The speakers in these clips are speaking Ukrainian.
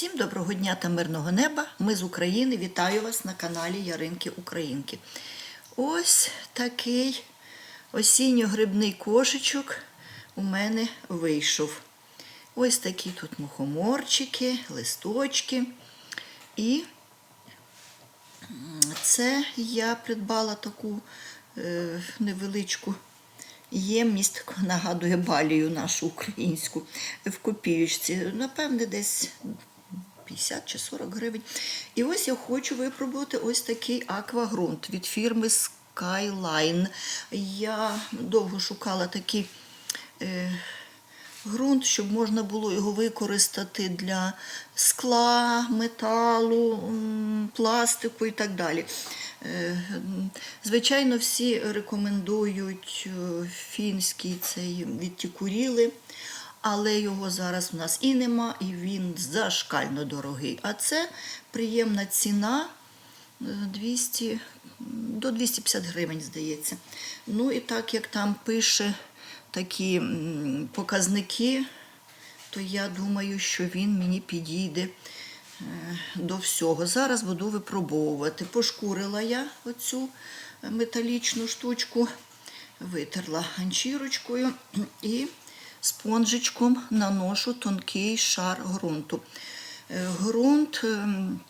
Всім доброго дня та мирного неба. Ми з України. Вітаю вас на каналі Яринки Українки. Ось такий осінньо-грибний кошечок у мене вийшов. Ось такі тут мухоморчики, листочки. І це я придбала таку е, невеличку ємність, нагадує балію нашу українську в копіючці. Напевне, десь 50 чи 40 гривень. І ось я хочу випробувати ось такий аквагрунт від фірми Skyline. Я довго шукала такий. Е, ґрунт, щоб можна було його використати для скла, металу, пластику і так далі. Е, Звичайно, всі рекомендують е, фінський цей відтікуріли, але його зараз в нас і нема, і він зашкально дорогий. А це приємна ціна. е, 200, до 250 гривень, здається. Ну і так як там пише такі показники, то я думаю, що він мені підійде е, до всього. Зараз буду випробовувати. Пошкурила я оцю металічну штучку, витерла ганчірочкою і спонжичком наношу тонкий шар ґрунту. Е, Ґрунт ем,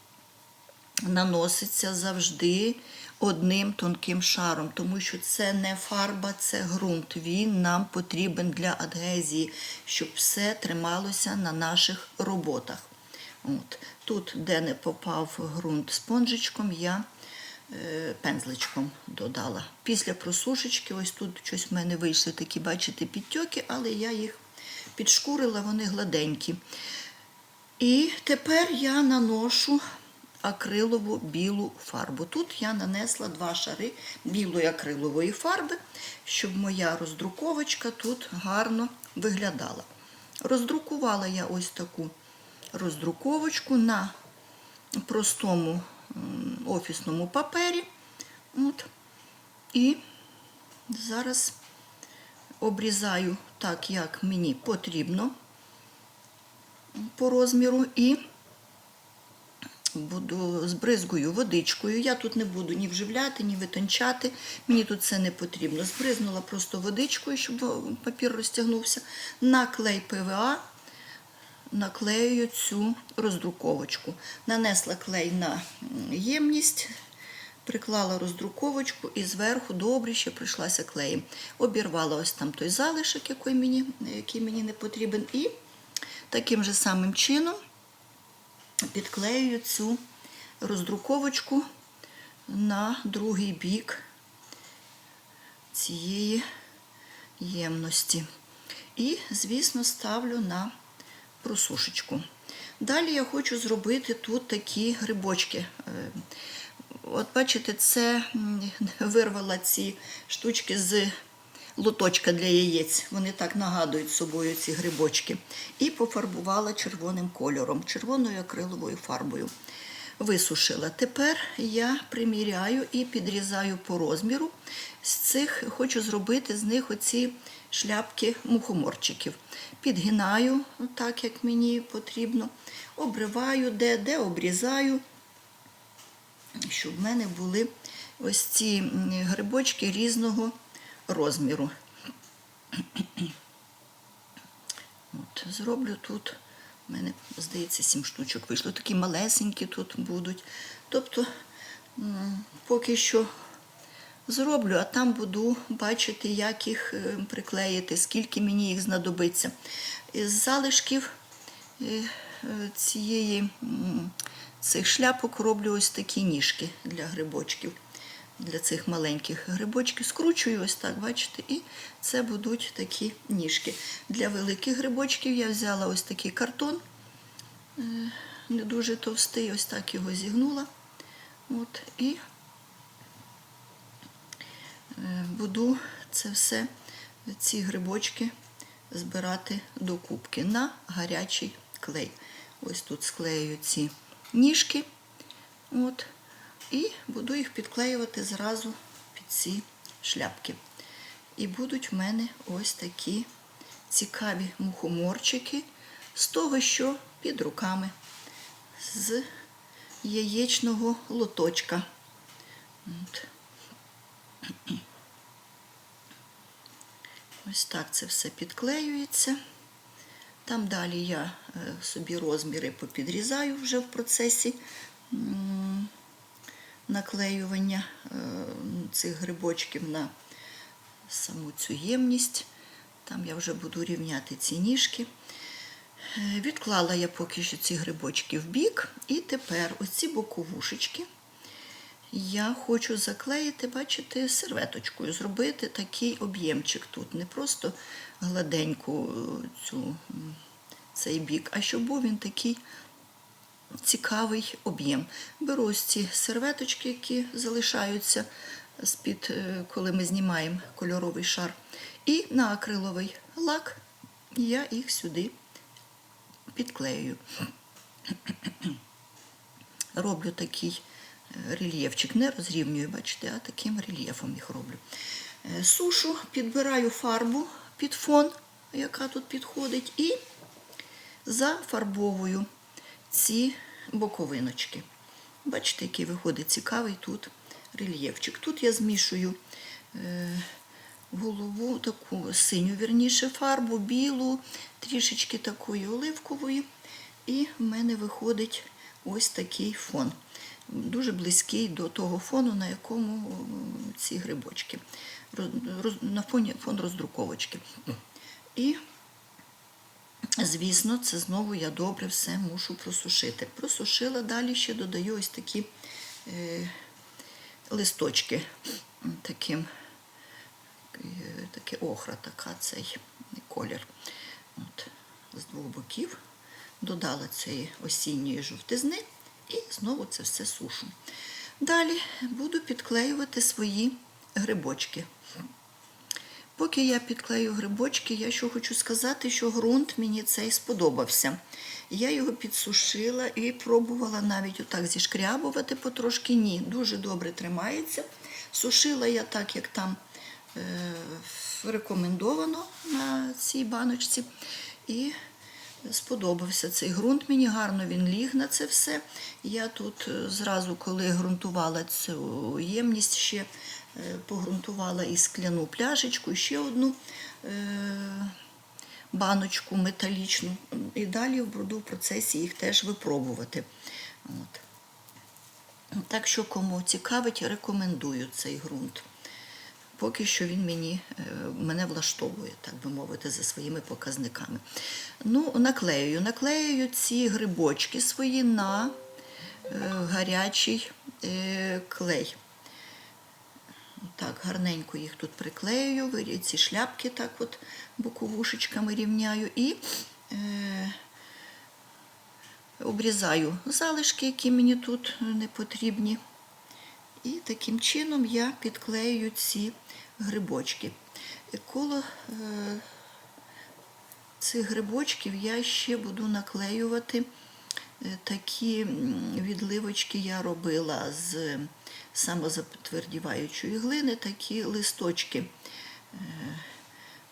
наноситься завжди одним тонким шаром, тому що це не фарба, це ґрунт. Він нам потрібен для адгезії, щоб все трималося на наших роботах. От. Тут, де не попав ґрунт спонжичком, я е, пензличком додала. Після просушечки, ось тут щось в мене вийшли такі, бачите, підтьоки, але я їх підшкурила, вони гладенькі. І тепер я наношу акрилову білу фарбу. Тут я нанесла два шари білої акрилової фарби, щоб моя роздруковочка тут гарно виглядала. Роздрукувала я ось таку роздруковочку на простому офісному папері. От. І зараз обрізаю так, як мені потрібно по розміру і буду збризгую водичкою. Я тут не буду ні вживляти, ні витончати. Мені тут це не потрібно. Збризнула просто водичкою, щоб папір розтягнувся. На клей ПВА наклею цю роздруковочку. Нанесла клей на ємність. Приклала роздруковочку і зверху добре ще прийшлася клеєм. Обірвала ось там той залишок, який мені, який мені не потрібен. І таким же самим чином підклеюю цю роздруковочку на другий бік цієї ємності. І, звісно, ставлю на просушечку. Далі я хочу зробити тут такі грибочки. Е, От бачите, це вирвала ці штучки з лоточка для яєць. Вони так нагадують собою ці грибочки. І пофарбувала червоним кольором, червоною акриловою фарбою. Висушила. Тепер я приміряю і підрізаю по розміру. З цих хочу зробити з них оці шляпки мухоморчиків. Підгинаю так, як мені потрібно, обриваю де, де обрізаю щоб в мене були ось ці грибочки різного розміру. От, зроблю тут, в мене, здається, сім штучок вийшло. Такі малесенькі тут будуть. Тобто, поки що зроблю, а там буду бачити, як їх е, приклеїти, скільки мені їх знадобиться. Із залишків е, е, цієї цих шляпок роблю ось такі ніжки для грибочків, для цих маленьких грибочків. Скручую ось так, бачите, і це будуть такі ніжки. Для великих грибочків я взяла ось такий картон, не дуже товстий, ось так його зігнула. От, і буду це все, ці грибочки збирати до кубки на гарячий клей. Ось тут склею ці ніжки. От, і буду їх підклеювати зразу під ці шляпки. І будуть в мене ось такі цікаві мухоморчики з того, що під руками з яєчного лоточка. От. Ось так це все підклеюється. Там далі я е, собі розміри попідрізаю вже в процесі наклеювання е, цих грибочків на саму цю ємність. Там я вже буду рівняти ці ніжки. Е, Відклала я поки що ці грибочки в бік, і тепер оці боковушечки я хочу заклеїти, бачите, серветочкою, зробити такий об'ємчик тут. Не просто гладеньку е, цю, цей бік, а щоб був він такий цікавий об'єм. Беру ось ці серветочки, які залишаються з-під, е, коли ми знімаємо кольоровий шар. І на акриловий лак я їх сюди підклею. Роблю такий рельєфчик, не розрівнюю, бачите, а таким рельєфом їх роблю. Е, Сушу, підбираю фарбу під фон, яка тут підходить, і зафарбовую ці боковиночки. Бачите, який виходить цікавий тут рельєфчик. Тут я змішую е, голову, таку синю, вірніше, фарбу, білу, трішечки такої оливкової. І в мене виходить ось такий фон. Дуже близький до того фону, на якому ці грибочки. На фоні фон роздруковочки. І Звісно, це знову я добре все мушу просушити. Просушила, далі ще додаю ось такі е, листочки. Таким, е, таке охра, така цей колір. От, з двох боків додала цієї осінньої жовтизни і знову це все сушу. Далі буду підклеювати свої грибочки. Поки я підклею грибочки, я що хочу сказати, що ґрунт мені цей сподобався. Я його підсушила і пробувала навіть отак зішкрябувати потрошки. Ні, дуже добре тримається. Сушила я так, як там е, рекомендовано на цій баночці. І сподобався цей ґрунт. Мені гарно він ліг на це все. Я тут е, зразу, коли ґрунтувала цю ємність, ще е, погрунтувала і скляну пляшечку, ще одну е, баночку металічну. І далі буду в процесі їх теж випробувати. От. Так що, кому цікавить, рекомендую цей ґрунт. Поки що він мені, е, мене влаштовує, так би мовити, за своїми показниками. Ну, наклеюю. Наклеюю ці грибочки свої на е, гарячий е, клей. Так, гарненько їх тут приклею, ці шляпки так от боковушечками рівняю і е, обрізаю залишки, які мені тут не потрібні. І таким чином я підклею ці грибочки. Коло е, цих грибочків я ще буду наклеювати е, такі відливочки я робила з самозатвердіваючої глини, такі листочки. Е,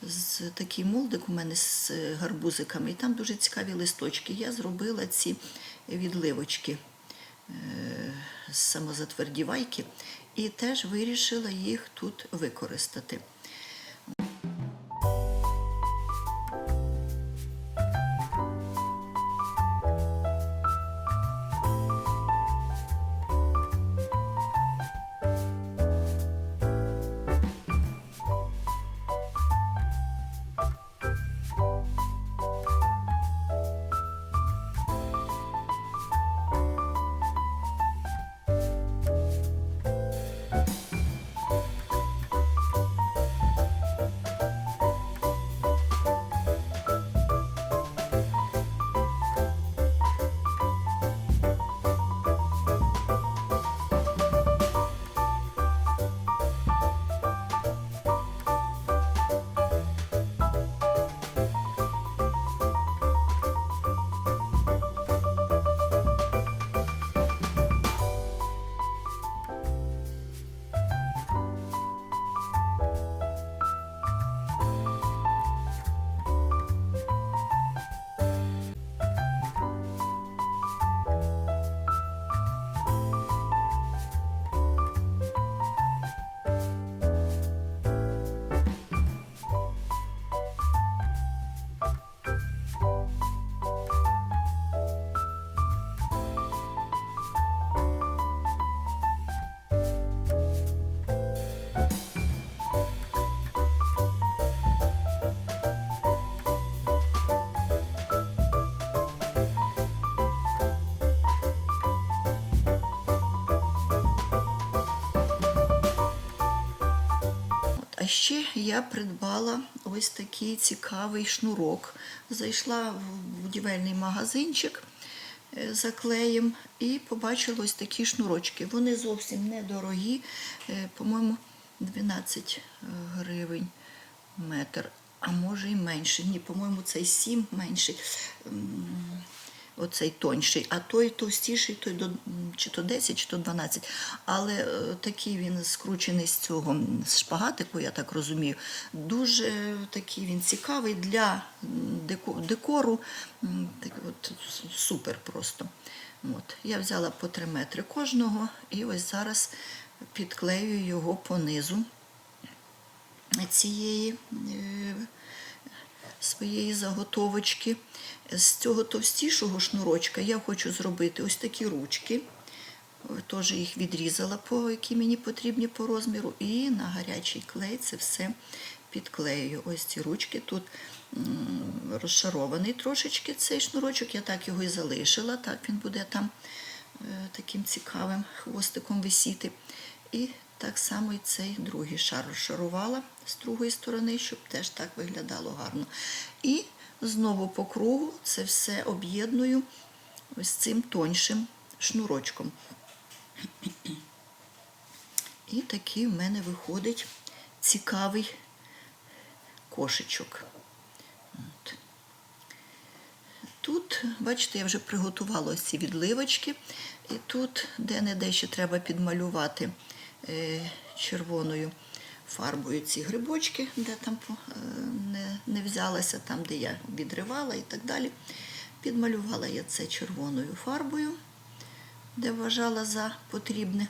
З такий молдик у мене з гарбузиками, і там дуже цікаві листочки. Я зробила ці відливочки е, самозатвердівайки і теж вирішила їх тут використати. Я придбала ось такий цікавий шнурок. Зайшла в будівельний магазинчик е, за клеєм і побачила ось такі шнурочки. Вони зовсім недорогі, е, по-моєму, 12 гривень метр, а може і менше. Ні, по-моєму, цей 7 менший. Оцей тонший, а той товстіший, той до чи то 10, чи то 12. Але е, такий він скручений з цього з шпагатику, я так розумію. Дуже такий він цікавий для декору. Так, от, супер просто. От. Я взяла по 3 метри кожного і ось зараз підклею його по низу цієї е, своєї заготовочки. З цього товстішого шнурочка я хочу зробити ось такі ручки. Теж їх відрізала, по які мені потрібні по розміру, і на гарячий клей це все підклею. Ось ці ручки тут розшарований трошечки цей шнурочок, я так його і залишила. Так він буде там е, таким цікавим хвостиком висіти. І так само і цей другий шар розшарувала з другої сторони, щоб теж так виглядало гарно. І знову по кругу це все об'єдную ось цим тоншим шнурочком. І такий в мене виходить цікавий кошечок. Тут, бачите, я вже приготувала ці відливочки, і тут де-не-де ще треба підмалювати червоною фарбою ці грибочки, де там е, не взялася, там, де я відривала і так далі. Підмалювала я це червоною фарбою, де вважала за потрібне.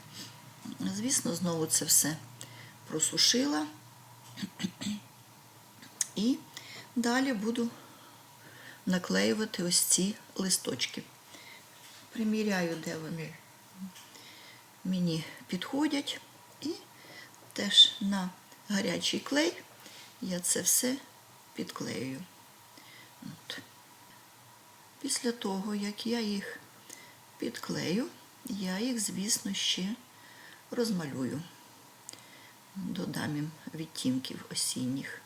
Звісно, знову це все просушила. І далі буду наклеювати ось ці листочки. Приміряю, де вони мені підходять. І теж на гарячий клей я це все підклею. От. Після того, як я їх підклею, я їх, звісно, ще розмалюю. Додам їм відтінків осінніх.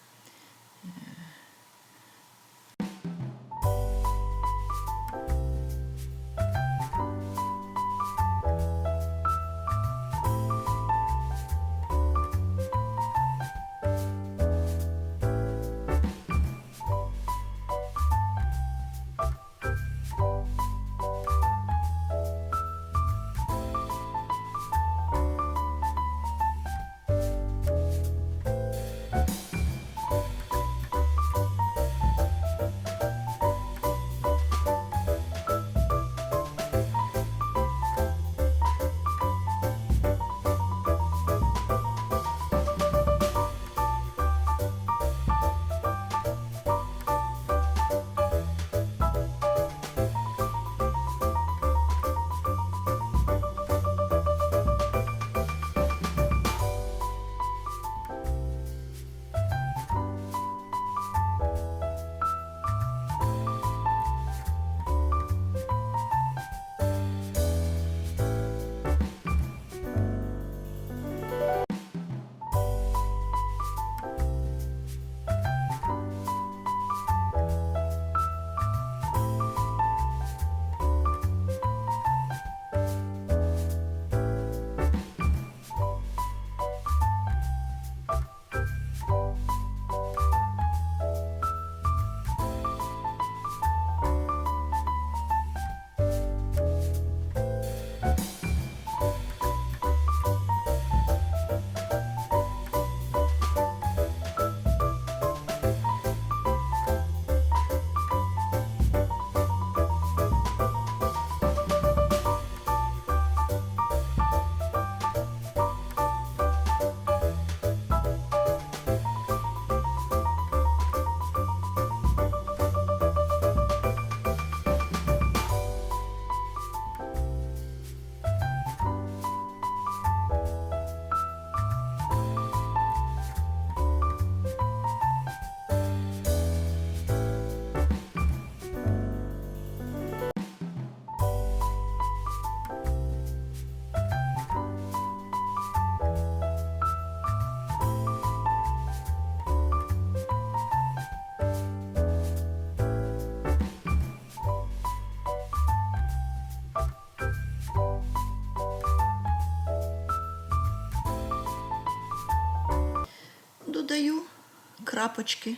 Крапочки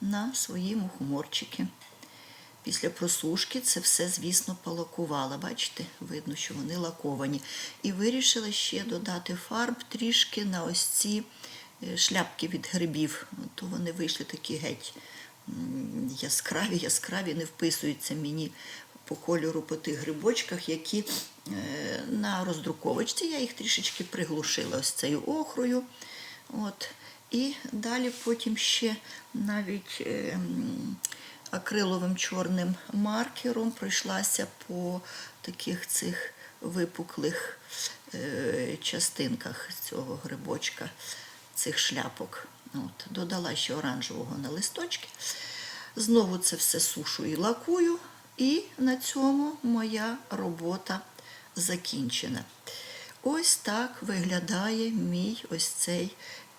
на свої мухоморчики. Після просушки це все, звісно, полакувала. Бачите, видно, що вони лаковані. І вирішила ще додати фарб трішки на ось ці е, шляпки від грибів. То вони вийшли такі геть яскраві, яскраві, не вписуються мені по кольору по тих грибочках, які е, на роздруковочці. Я їх трішечки приглушила ось цією охрою. От. І далі потім ще навіть е, акриловим чорним маркером пройшлася по таких цих випуклих е, частинках цього грибочка, цих шляпок. От. Додала ще оранжевого на листочки. Знову це все сушу і лакую, і на цьому моя робота закінчена. Ось так виглядає мій ось цей